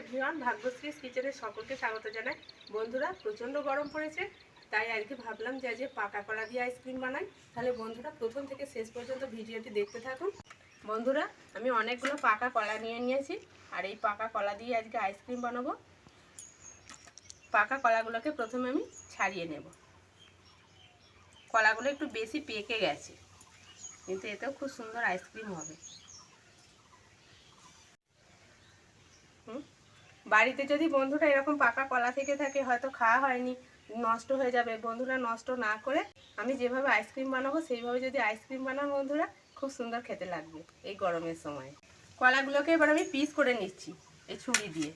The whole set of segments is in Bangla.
এভরিওয়ান ভাগ্যশ্রী কিচেনের সকলকে স্বাগত জানাই। বন্ধুরা, প্রচণ্ড গরম পড়েছে, তাই আজকে ভাবলাম যে আজকে পাকা কলা দিয়ে আইসক্রিম বানাই। তাহলে বন্ধুরা, প্রথম থেকে শেষ পর্যন্ত ভিডিওটি দেখতে থাকুন। বন্ধুরা, আমি অনেকগুলো পাকা কলা নিয়ে নিয়েছি, আর এই পাকা কলা দিয়ে আজকে আইসক্রিম বানাবো। পাকা কলাগুলোকে প্রথমে আমি ছাড়িয়ে নেব। কলাগুলো একটু বেশি পেকে গেছে, কিন্তু এতেও খুব সুন্দর আইসক্রিম হবে। হুম? বাড়িতে যদি বন্ধুরা এরকম পাকা কলা থেকে থাকে, হয়তো খাওয়া হয়নি, নষ্ট হয়ে যাবে। বন্ধুরা নষ্ট না করে আমি যেভাবে আইসক্রিম বানাবো, সেইভাবে যদি আইসক্রিম বানাবো বন্ধুরা, খুব সুন্দর খেতে লাগবে এই গরমের সময়। কলাগুলোকে এবার আমি পিস করে নিচ্ছি এই ছুরি দিয়ে।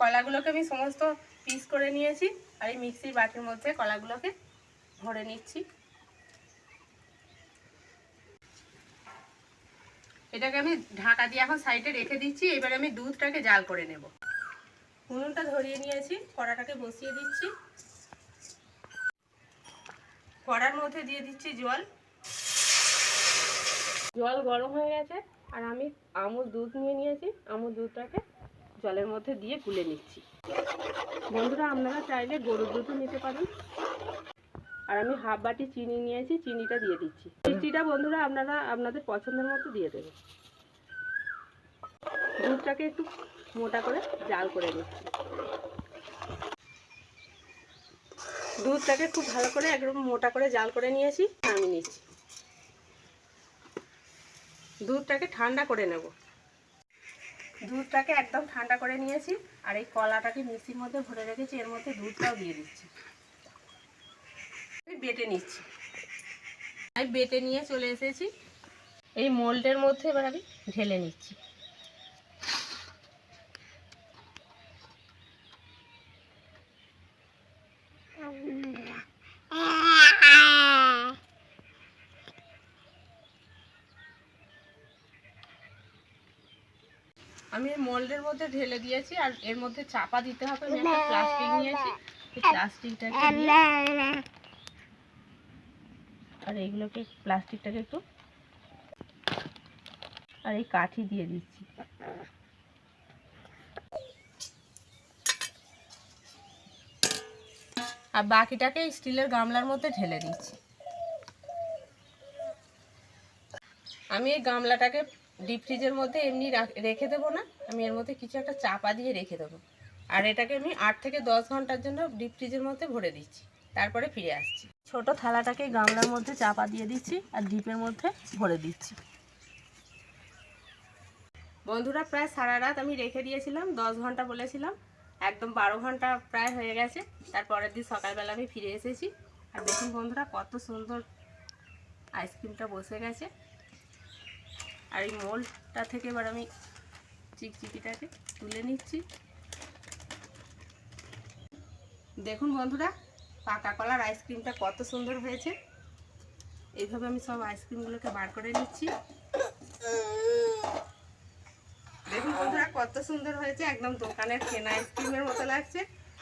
কলাগুলোকে আমি সমস্ত পিস করে নিয়েছি, আর এই মিক্সির বাটির মধ্যে কলাগুলোকে ভরে নিচ্ছি। এটাকে আমি ঢাকা দিয়ে এখন সাইডে রেখে দিচ্ছি, এবার আমি দুধটাকে জাল করে নেব। উনুনটা ধরিয়ে নিয়েছি, কড়াটাকে বসিয়ে দিচ্ছি। কড়ার মধ্যে দিয়ে দিচ্ছি জল। জল গরম হয়ে গেছে, আর আমি আমুল দুধ নিয়ে নিয়েছি, আমুল দুধটাকে জলের মধ্যে দিয়ে গুলে নিচ্ছি। বন্ধুরা, আপনারা চাইলে গরুর দুধও নিতে পারেন। আর আমি হাফ বাটি চিনি নিয়েছি, চিনিটা দিয়ে দিচ্ছি। মিষ্টিটা বন্ধুরা আপনারা আপনাদের পছন্দের মতো দিয়ে দেবেন। দুধটাকে একটু মোটা করে জাল করে নিচ্ছি। দুধটাকে খুব ভালো করে একদম মোটা করে জাল করে নিয়েছি আমি নিচ্ছি। দুধটাকে ঠান্ডা করে নেব। দুধটাকে একদম ঠান্ডা করে নিয়েছি, আর এই কলাটাকে মিক্সির মধ্যে ভরে রেখেছি, এর মধ্যে দুধটাও দিয়ে দিচ্ছি। আমি বেটে নিচ্ছি। আমি বেটে নিয়ে চলে এসেছি। এই মোল্ডের মধ্যে এবার আমি ঢেলে নিচ্ছি। আমি এই মোল্ডের মধ্যে ঢেলে দিয়েছি আর এর মধ্যে চাপা দিতে হবে আমি একটা প্লাস্টিক নিয়েছি। এই প্লাস্টিকটাকে দিয়ে আর এইগুলোকে প্লাস্টিকটাকে একটু আর এই কাঠি দিয়ে দিচ্ছি। আর বাকিটাকে স্টিলের গামলার মধ্যে ঢেলে দিচ্ছি। আমি এই গামলাটাকে ডিপ ফ্রিজের মধ্যে এমনি রাখ- দেবো না, আমি এর মধ্যে কিছু একটা চাপা দিয়ে রেখে দেবো। আর এটাকে আমি আট থেকে দশ ঘণ্টার জন্য ডিপ ফ্রিজের মধ্যে ভরে দিচ্ছি, তারপরে ফিরে আসছি। ছোট থালাটাকে গামলার মধ্যে চাপা দিয়ে দিচ্ছি আর ডিপের মধ্যে ভরে দিচ্ছি। বন্ধুরা, প্রায় সারা রাত আমি রেখে দিয়েছিলাম, দশ ঘণ্টা বলেছিলাম, একদম বারো ঘণ্টা প্রায় হয়ে গেছে। তারপরের দিন সকালবেলা আমি ফিরে এসেছি। আর দেখুন বন্ধুরা, কত সুন্দর আইসক্রিমটা বসে গেছে। আর এই মোলটা থেকে এবার আমি চিকচিকিটাকে তুলে নিচ্ছি। দেখুন বন্ধুরা পাকা কলার আইসক্রিমটা কত সুন্দর হয়েছে। এইভাবে আমি সব আইসক্রিমগুলোকে বার করে নিচ্ছি। দেখুন বন্ধুরা, কত সুন্দর হয়েছে। একদম দোকানের কেনা আইসক্রিমের মতো লাগছে।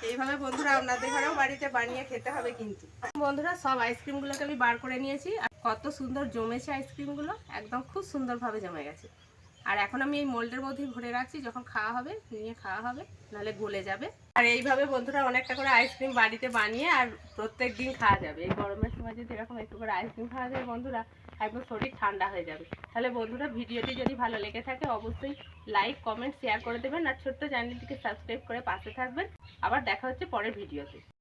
এইভাবে বন্ধুরা আপনাদের ঘরেও বাড়িতে বানিয়ে খেতে হবে কিন্তু। বন্ধুরা, সব আইসক্রিমগুলোকে আমি বার করে নিয়েছি। আর কত সুন্দর জমেছে আইসক্রিমগুলো একদম খুব সুন্দরভাবে জমে গেছে। আর এখন আমি এই মোল্ডের মধ্যেই ভরে রাখছি, যখন খাওয়া হবে, নিয়ে খাওয়া হবে, নাহলে গলে যাবে। আর এইভাবে বন্ধুরা অনেকটা করে আইসক্রিম বাড়িতে বানিয়ে আর প্রত্যেক দিন খাওয়া যাবে। এই গরমের সময় যদি এরকম একটু করে আইসক্রিম খাওয়া যায় বন্ধুরা, একদম শরীর ঠান্ডা হয়ে যাবে। তাহলে বন্ধুরা ভিডিওটি যদি ভালো লেগে থাকে, অবশ্যই লাইক, কমেন্ট শেয়ার করে দেবেন। আর ছোট্ট চ্যানেলটিকে সাবস্ক্রাইব করে পাশে থাকবেন। আবার দেখা হচ্ছে পরের ভিডিওতে।